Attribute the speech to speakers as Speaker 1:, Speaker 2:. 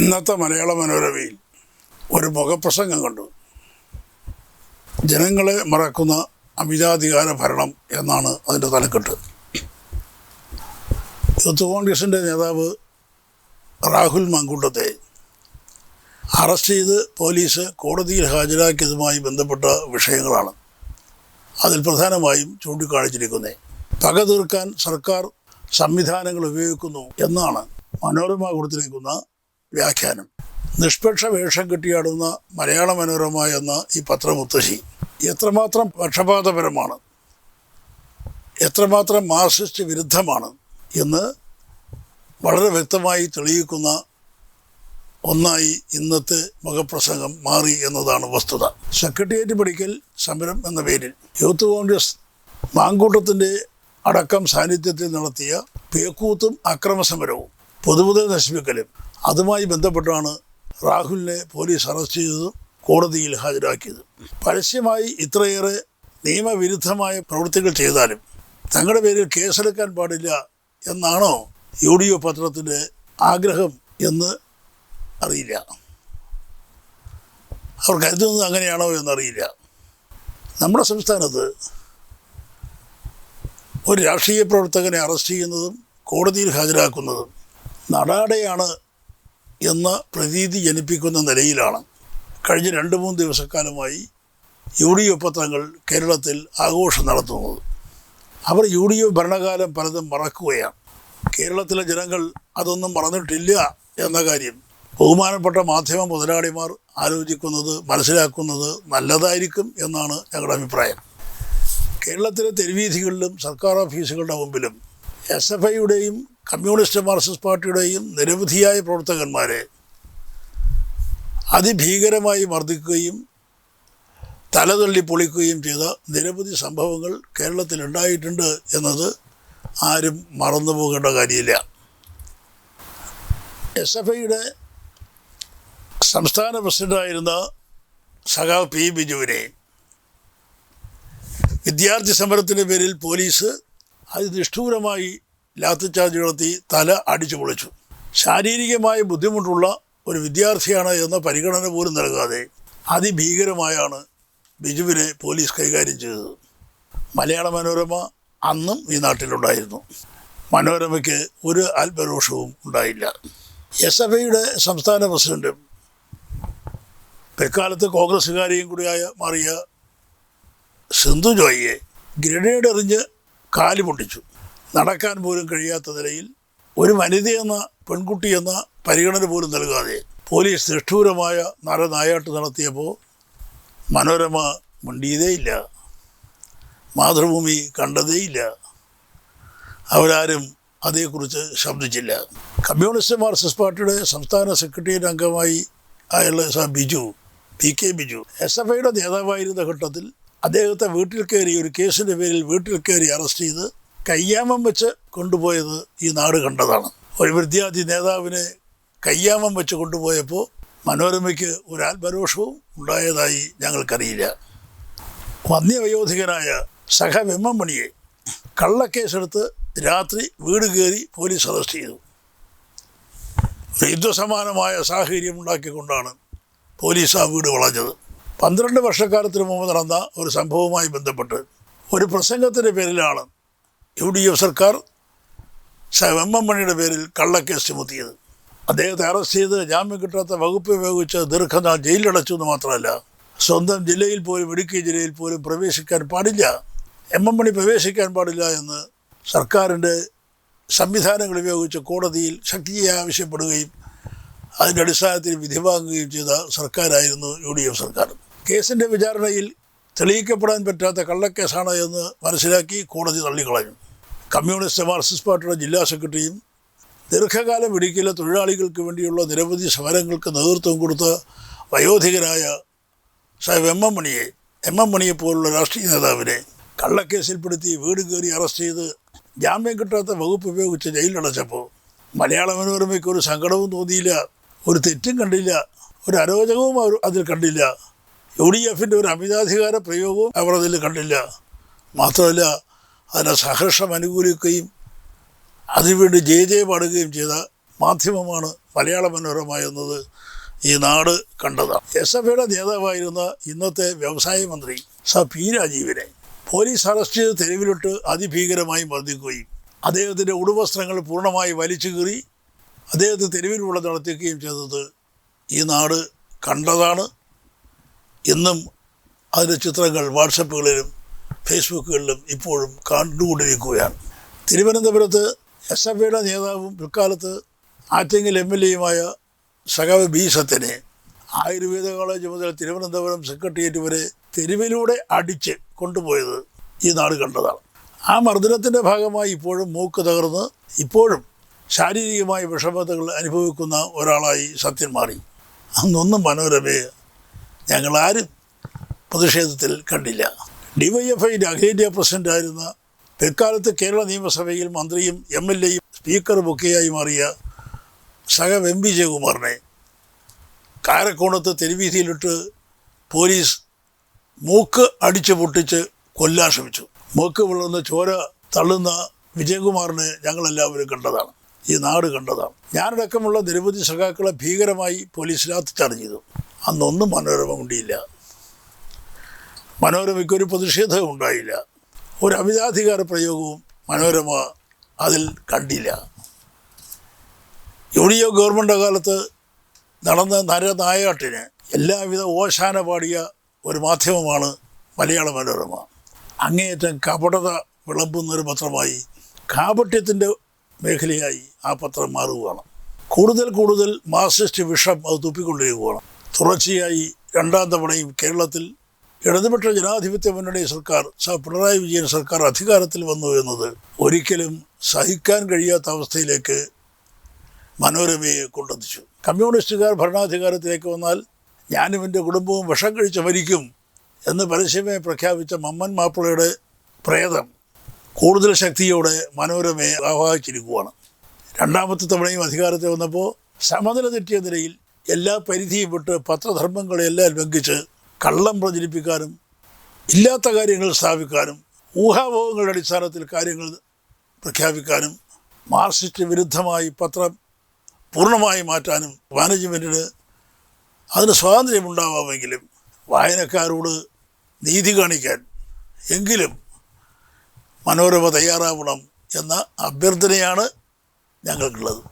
Speaker 1: ഇന്നത്തെ മലയാള മനോരമയിൽ ഒരു മുഖപ്രസംഗം കണ്ടു. ജനങ്ങളെ മറക്കുന്ന അമിതാധികാര ഭരണം എന്നാണ് അതിന്റെ തലക്കെട്ട്. യൂത്ത് കോൺഗ്രസിന്റെ നേതാവ് രാഹുൽ മങ്കൂട്ടത്തെ അറസ്റ്റ് ചെയ്ത് പോലീസ് കോടതിയിൽ ഹാജരാക്കിയതുമായി ബന്ധപ്പെട്ട വിഷയങ്ങളാണ് അതിൽ പ്രധാനമായും ചൂണ്ടിക്കാണിച്ചിരിക്കുന്നത്. പക തീർക്കാൻ സർക്കാർ സംവിധാനങ്ങൾ ഉപയോഗിക്കുന്നു എന്നാണ് മനോരമ കൊടുത്തിരിക്കുന്ന വ്യാഖ്യാനം. നിഷ്പക്ഷ വേഷം കെട്ടിയാടുന്ന മലയാള മനോരമ എന്ന ഈ പത്രമുത്തശ്ശി എത്രമാത്രം പക്ഷപാതപരമാണ് എത്രമാത്രം മാർസിസ്റ്റ് വിരുദ്ധമാണ് എന്ന് വളരെ വ്യക്തമായി തെളിയിക്കുന്ന ഒന്നായി ഇന്നത്തെ മുഖപ്രസംഗം മാറി എന്നതാണ് വസ്തുത. സെക്രട്ടേറിയറ്റ് പഠിക്കൽ സമരം എന്ന പേരിൽ യൂത്ത് കോൺഗ്രസ് മാങ്കൂട്ടത്തിന്റെ അടക്കം സാന്നിധ്യത്തിൽ നടത്തിയ പേക്കൂത്തും അക്രമസമരവും പൊതുമുതൽ നശിപ്പിക്കലും. അതുമായി ബന്ധപ്പെട്ടാണ് രാഹുലിനെ പോലീസ് അറസ്റ്റ് ചെയ്തതും കോടതിയിൽ ഹാജരാക്കിയത്. പരസ്യമായി ഇത്രയേറെ നിയമവിരുദ്ധമായ പ്രവൃത്തികൾ ചെയ്താലും തങ്ങളുടെ പേരിൽ കേസെടുക്കാൻ പാടില്ല എന്നാണോ യു ഡി എഫ് പത്രത്തിന്റെ ആഗ്രഹം എന്ന് അറിയില്ല. അവർ കരുതുന്നത് അങ്ങനെയാണോ എന്നറിയില്ല. നമ്മുടെ സംസ്ഥാനത്ത് ഒരു രാഷ്ട്രീയ പ്രവർത്തകനെ അറസ്റ്റ് ചെയ്യുന്നതും കോടതിയിൽ ഹാജരാക്കുന്നതും നടാടെയാണ് എന്ന പ്രതീതി ജനിപ്പിക്കുന്ന നിലയിലാണ്. കഴിഞ്ഞ രണ്ട് മൂന്ന് ദിവസക്കാലമായി യു ഡി എഫ് പത്രങ്ങൾ കേരളത്തിൽ ആഘോഷം നടത്തുന്നത്. അവർ യു ഡി എഫ് ഭരണകാലം പലതും മറക്കുകയാണ്. കേരളത്തിലെ ജനങ്ങൾ അതൊന്നും മറന്നിട്ടില്ല എന്ന കാര്യം ബഹുമാനപ്പെട്ട മാധ്യമ മുതലാളിമാർ ആലോചിക്കുന്നത് മനസ്സിലാക്കുന്നത് നല്ലതായിരിക്കും എന്നാണ് ഞങ്ങളുടെ അഭിപ്രായം. കേരളത്തിലെ തെരുവീഥികളിലും സർക്കാർ ഓഫീസുകളുടെ മുമ്പിലും എസ് എഫ് ഐയുടെയും കമ്മ്യൂണിസ്റ്റ് മാർക്സിസ്റ്റ് പാർട്ടിയുടെയും നിരവധിയായ പ്രവർത്തകന്മാരെ അതിഭീകരമായി മർദ്ദിക്കുകയും തലതള്ളി പൊളിക്കുകയും ചെയ്ത നിരവധി സംഭവങ്ങൾ കേരളത്തിൽ ഉണ്ടായിട്ടുണ്ട് എന്നത് ആരും മറന്നു പോകേണ്ട കാര്യമില്ല. എസ് എഫ് ഐയുടെ സംസ്ഥാന പ്രസിഡന്റായിരുന്ന സഖാവ് പി ബിജുവിനെ വിദ്യാർത്ഥി സമരത്തിന്റെ പേരിൽ പോലീസ് അതിനിഷ്ഠൂരമായി ലാത്തിച്ചാർജ് നടത്തി തല അടിച്ചു പൊളിച്ചു. ശാരീരികമായ ബുദ്ധിമുട്ടുള്ള ഒരു വിദ്യാർത്ഥിയാണ് എന്ന പരിഗണന പോലും നൽകാതെ അതിഭീകരമായാണ് ബിജുവിനെ പോലീസ് കൈകാര്യം ചെയ്തത്. മലയാള മനോരമ അന്നും ഈ നാട്ടിലുണ്ടായിരുന്നു. മനോരമയ്ക്ക് ഒരു ആത്മരോഷവും ഉണ്ടായില്ല. എസ് എഫ് ഐയുടെ സംസ്ഥാന പ്രസിഡന്റും പിൽക്കാലത്ത് കോൺഗ്രസ്സുകാരെയും കൂടിയായ മാറിയ സിന്ധു ജോയിയെ ഗ്രനേഡ് എറിഞ്ഞ് കാൽ പൊട്ടിച്ചു. നടക്കാൻ പോലും കഴിയാത്ത നിലയിൽ ഒരു വനിതയെന്ന പെൺകുട്ടിയെന്ന പരിഗണന പോലും നൽകാതെ പോലീസ് നിഷ്ഠൂരമായ നരനായാട്ട് നടത്തിയപ്പോൾ മനോരമ മിണ്ടിയതേയില്ല. മാതൃഭൂമി കണ്ടതേയില്ല. അവരാരും അതേക്കുറിച്ച് ശബ്ദിച്ചില്ല. കമ്മ്യൂണിസ്റ്റ് മാർക്സിസ്റ്റ് പാർട്ടിയുടെ സംസ്ഥാന സെക്രട്ടേറിയറ്റ് അംഗമായി ആയുള്ള സ Biju P K Biju S F ഐയുടെ നേതാവായിരുന്ന ഘട്ടത്തിൽ അദ്ദേഹത്തെ വീട്ടിൽ കയറി ഒരു കേസിന്റെ പേരിൽ വീട്ടിൽ കയറി അറസ്റ്റ് ചെയ്ത് കയ്യാമം വെച്ച് കൊണ്ടുപോയത് ഈ നാട് കണ്ടതാണ്. ഒരു വിദ്യാർത്ഥി നേതാവിനെ കയ്യാമം വെച്ച് കൊണ്ടുപോയപ്പോൾ മനോരമയ്ക്ക് ഒരു ആത്മരോഷവും ഉണ്ടായതായി ഞങ്ങൾക്കറിയില്ല. വന്യവയോധികനായ സഹ വെമ്മമണിയെ കള്ളക്കേസെടുത്ത് രാത്രി വീട് കയറി പോലീസ് അറസ്റ്റ് ചെയ്തു. യുദ്ധസമാനമായ സാഹചര്യം ഉണ്ടാക്കിക്കൊണ്ടാണ് പോലീസ് ആ വീട് വളഞ്ഞത്. പന്ത്രണ്ട് വർഷക്കാലത്തിന് മുമ്പ് നടന്ന ഒരു സംഭവവുമായി ബന്ധപ്പെട്ട് ഒരു പ്രസംഗത്തിന്റെ പേരിലാണ് യു ഡി എഫ് സർക്കാർ എം എം മണിയുടെ പേരിൽ കള്ളക്കേസ് ചുമത്തിയത്. അദ്ദേഹത്തെ അറസ്റ്റ് ചെയ്ത് ജാമ്യം കിട്ടാത്ത വകുപ്പ് ഉപയോഗിച്ച് ദീർഘനാൾ ജയിലിലടച്ചു എന്ന് മാത്രമല്ല സ്വന്തം ജില്ലയിൽ പോലും ഇടുക്കി ജില്ലയിൽ പോലും പ്രവേശിക്കാൻ പാടില്ല. എം എം മണി പ്രവേശിക്കാൻ പാടില്ല എന്ന് സർക്കാരിന്റെ സംവിധാനങ്ങൾ ഉപയോഗിച്ച് കോടതിയിൽ ശക്തിയെ ആവശ്യപ്പെടുകയും അതിന്റെ അടിസ്ഥാനത്തിൽ വിധി വാങ്ങുകയും ചെയ്ത സർക്കാരായിരുന്നു യു ഡി എഫ് സർക്കാർ. കേസിന്റെ വിചാരണയിൽ തെളിയിക്കപ്പെടാൻ പറ്റാത്ത കള്ളക്കേസാണ് എന്ന് മനസ്സിലാക്കി കോടതി തള്ളിക്കളഞ്ഞു. കമ്മ്യൂണിസ്റ്റ് മാർക്സിസ്റ്റ് പാർട്ടിയുടെ ജില്ലാ സെക്രട്ടറിയും ദീർഘകാലം ഇടുക്കിയിലെ തൊഴിലാളികൾക്ക് വേണ്ടിയുള്ള നിരവധി സമരങ്ങൾക്ക് നേതൃത്വം കൊടുത്ത വയോധികരായ സാഹിബ് എം എം മണിയെ എം എം മണിയെ പോലുള്ള രാഷ്ട്രീയ നേതാവിനെ കള്ളക്കേസിൽപ്പെടുത്തി വീട് കയറി അറസ്റ്റ് ചെയ്ത് ജാമ്യം കിട്ടാത്ത വകുപ്പ് ഉപയോഗിച്ച് ജയിലിലടച്ചപ്പോൾ മലയാള മനോരമയ്ക്ക് ഒരു സങ്കടവും തോന്നിയില്ല ഒരു തെറ്റും കണ്ടില്ല ഒരു അരോചകവും അവർ അതിൽ കണ്ടില്ല. യു ഡി എഫിന്റെ ഒരു അമിതാധികാര പ്രയോഗവും അവർ അതിൽ കണ്ടില്ല. മാത്രമല്ല അതിനെ സഹർഷം അനുകൂലിക്കുകയും അതിനുവേണ്ടി ജയ ജയ പാടുകയും ചെയ്ത മാധ്യമമാണ് മലയാള മനോരമ എന്നത് ഈ നാട് കണ്ടതാണ് എസ് എഫ് ഐയുടെ നേതാവായിരുന്ന ഇന്നത്തെ വ്യവസായ മന്ത്രി സ പി രാജീവിനെ പോലീസ് അറസ്റ്റ് ചെയ്ത് തെരുവിലിട്ട് അതിഭീകരമായി മർദ്ദിക്കുകയും അദ്ദേഹത്തിന്റെ ഉടുവസ്ത്രങ്ങൾ പൂർണമായി വലിച്ചു കീറി അദ്ദേഹത്തെ തെരുവിലൂടെ നടത്തിക്കുകയും ചെയ്തത് ഈ നാട് കണ്ടതാണ്. ഇന്നും അതിന്റെ ചിത്രങ്ങൾ വാട്സപ്പുകളിലും ഫേസ്ബുക്കുകളിലും ഇപ്പോഴും കണ്ടുകൊണ്ടിരിക്കുകയാണ്. തിരുവനന്തപുരത്ത് എസ് എഫ് ഐയുടെ നേതാവും പിൽക്കാലത്ത് ആറ്റിങ്ങൽ എം എൽ എയുമായ സഖാവ് ബി സത്യനെ ആയുർവേദ കോളേജ് മുതൽ തിരുവനന്തപുരം സെക്രട്ടേറിയറ്റ് വരെ തെരുവിലൂടെ അടിച്ച് കൊണ്ടുപോയത് ഈ നാട് കണ്ടതാണ്. ആ മർദ്ദനത്തിന്റെ ഭാഗമായി ഇപ്പോഴും മൂക്ക് തകർന്ന് ഇപ്പോഴും ശാരീരികമായ വിഷമതകൾ അനുഭവിക്കുന്ന ഒരാളായി സത്യൻ മാറി. അന്നൊന്നും മനോരമയെ ഞങ്ങളാരും പ്രതിഷേധത്തിൽ കണ്ടില്ല. ഡിവൈഎഫ്ഐയുടെ അഖിലേന്ത്യാ പ്രസിഡന്റായിരുന്ന പിൽക്കാലത്ത് കേരള നിയമസഭയിൽ മന്ത്രിയും എം എൽ എയും സ്പീക്കറും ഒക്കെയായി മാറിയ സഹ എം പി ജയകുമാറിനെ കാരക്കോണത്ത് തെരുവീതിയിലിട്ട് പോലീസ് മൂക്ക് അടിച്ചു പൊട്ടിച്ച് കൊല്ലാൻ ശ്രമിച്ചു. മൂക്ക് വിളർന്ന് ചോര തള്ളുന്ന വിജയകുമാറിനെ ഞങ്ങളെല്ലാവരും കണ്ടതാണ്. ഈ നാട് കണ്ടതാണ്. ഞാനടക്കമുള്ള നിരവധി സഖാക്കളെ ഭീകരമായി പോലീസിനകത്ത് ചെയ്തു അന്നൊന്നും മനോരമ കൊണ്ടിയില്ല മനോരമയ്ക്കൊരു പ്രതിഷേധവും ഉണ്ടായില്ല. ഒരു അമിതാധികാര പ്രയോഗവും മനോരമ അതിൽ കണ്ടില്ല. യു ഡി എഫ് ഗവൺമെന്റ് കാലത്ത് നടന്ന നരനായാട്ടിന് എല്ലാവിധ ഓശാന പാടിയ ഒരു മാധ്യമമാണ് മലയാള മനോരമ. അങ്ങേയറ്റം കപടത വിളമ്പുന്ന ഒരു പത്രമായി കാപട്യത്തിന്റെ മേഖലയായി ആ പത്രം മാറുകയാണ്. കൂടുതൽ കൂടുതൽ മാർസിസ്റ്റ് വിഷം അത് തുപ്പിക്കൊണ്ടിരിക്കുകയാണ്. തുടർച്ചയായി രണ്ടാം തവണയും കേരളത്തിൽ ഇടതുപക്ഷ ജനാധിപത്യ മുന്നണി സർക്കാർ പിണറായി വിജയൻ സർക്കാർ അധികാരത്തിൽ വന്നു എന്നത് ഒരിക്കലും സഹിക്കാൻ കഴിയാത്ത അവസ്ഥയിലേക്ക് മനോരമയെ കൊണ്ടെത്തിച്ചു. കമ്മ്യൂണിസ്റ്റുകാർ ഭരണാധികാരത്തിലേക്ക് വന്നാൽ ഞാനും എന്റെ കുടുംബവും വിഷം കഴിച്ച് മരിക്കും എന്ന് പരസ്യമേ പ്രഖ്യാപിച്ച മമ്മൻ മാപ്പിളയുടെ പ്രേതം കൂടുതൽ ശക്തിയോടെ മനോരമയെ ആവാഹിച്ചിരിക്കുകയാണ്. രണ്ടാമത്തെ തവണയും അധികാരത്തിൽ വന്നപ്പോൾ സമനില തെറ്റിയ നിലയിൽ എല്ലാ പരിധിയും വിട്ട് പത്രധർമ്മങ്ങളെല്ലാം ലംഘിച്ച് കള്ളം പ്രചരിപ്പിക്കാനും ഇല്ലാത്ത കാര്യങ്ങൾ സ്ഥാപിക്കാനും ഊഹാഭോഹങ്ങളുടെ അടിസ്ഥാനത്തിൽ കാര്യങ്ങൾ പ്രഖ്യാപിക്കാനും മാർക്സിസ്റ്റ് വിരുദ്ധമായി പത്രം പൂർണമായി മാറ്റാനും മാനേജ്മെന്റിന് അതിന് സ്വാതന്ത്ര്യമുണ്ടാവാമെങ്കിലും വായനക്കാരോട് നീതി കാണിക്കാൻ എങ്കിലും മനോരമ തയ്യാറാവണം എന്ന അഭ്യർത്ഥനയാണ് ഞങ്ങൾക്കുള്ളത്.